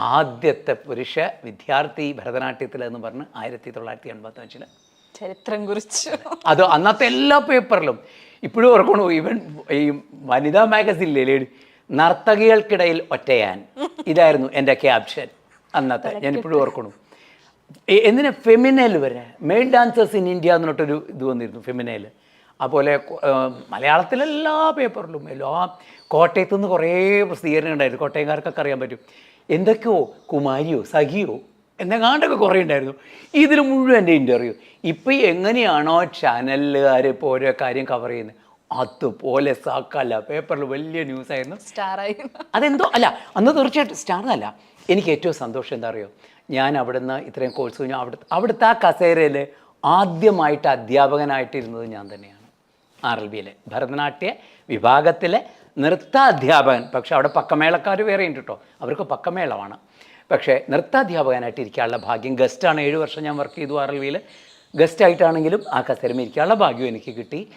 ആദ്യത്തെ പുരുഷ വിദ്യാർത്ഥി ഭരതനാട്യത്തിൽ എന്ന് പറഞ്ഞ് ആയിരത്തി തൊള്ളായിരത്തി എൺപത്തഞ്ചിൽ ചരിത്രം കുറിച്ച്. അത് അന്നത്തെ എല്ലാ പേപ്പറിലും. ഇപ്പോഴും ഓർക്കണു ഈവൻ ഈ വനിതാ മാഗസിനിലെ നർത്തകികൾക്കിടയിൽ ഒറ്റയാൻ. ഇതായിരുന്നു എന്റെ ക്യാപ്ഷൻ അന്നത്തെ. ഞാൻ ഇപ്പോഴും ഓർക്കണു. എന്തിനാ ഫെമിനൽ വരെ മെയിൽ ഡാൻസേഴ്സ് ഇൻ ഇന്ത്യ എന്നിട്ടൊരു ഇത് വന്നിരുന്നു ഫെമിനയിൽ അതുപോലെ മലയാളത്തിലെല്ലാ പേപ്പറിലും എല്ലാ കോട്ടയത്തു നിന്ന് കുറേ പ്രസിദ്ധീകരണം ഉണ്ടായിരുന്നു. കോട്ടയംകാർക്കൊക്കെ അറിയാൻ പറ്റും. എന്തൊക്കെയോ കുമാരിയോ സഖിയോ എന്നെങ്ങാണ്ടൊക്കെ കുറേ ഉണ്ടായിരുന്നു. ഇതിൽ മുഴുവൻ എന്റെ ഇന്റർവ്യൂ ഇപ്പം എങ്ങനെയാണോ ചാനലുകാർ ഇപ്പോൾ ഓരോ കാര്യം കവർ ചെയ്യുന്നത് അതുപോലെ സാക്കല്ല പേപ്പറിൽ വലിയ ന്യൂസ് ആയിരുന്നു. സ്റ്റാറായി അതെന്തോ അല്ല അന്ന് തീർച്ചയായിട്ടും സ്റ്റാർ അല്ല എനിക്ക് ഏറ്റവും സന്തോഷം എന്താ അറിയോ ഞാൻ അവിടുന്ന് ഇത്രയും കോഴ്സ് കഴിഞ്ഞു. അവിടെ അവിടുത്തെ ആ കസേരയിൽ ആദ്യമായിട്ട് അധ്യാപകനായിട്ടിരുന്നത് ഞാൻ തന്നെയാണ്. ആർ എൽ ബിയിലെ ഭരതനാട്യ വിഭാഗത്തിലെ നൃത്താധ്യാപകൻ. പക്ഷേ അവിടെ പക്കമേളക്കാർ വേറെ ഉണ്ട് കേട്ടോ അവർക്ക് പക്കമേളമാണ്. പക്ഷേ നൃത്താധ്യാപകനായിട്ട് ഇരിക്കാനുള്ള ഭാഗ്യം ഗസ്റ്റാണ്. ഏഴ് വർഷം ഞാൻ വർക്ക് ചെയ്തു ആർ എൽ വിയിൽ ഗസ്റ്റായിട്ടാണെങ്കിലും ആ കസേരമ ഇരിക്കാനുള്ള ഭാഗ്യം എനിക്ക് കിട്ടി.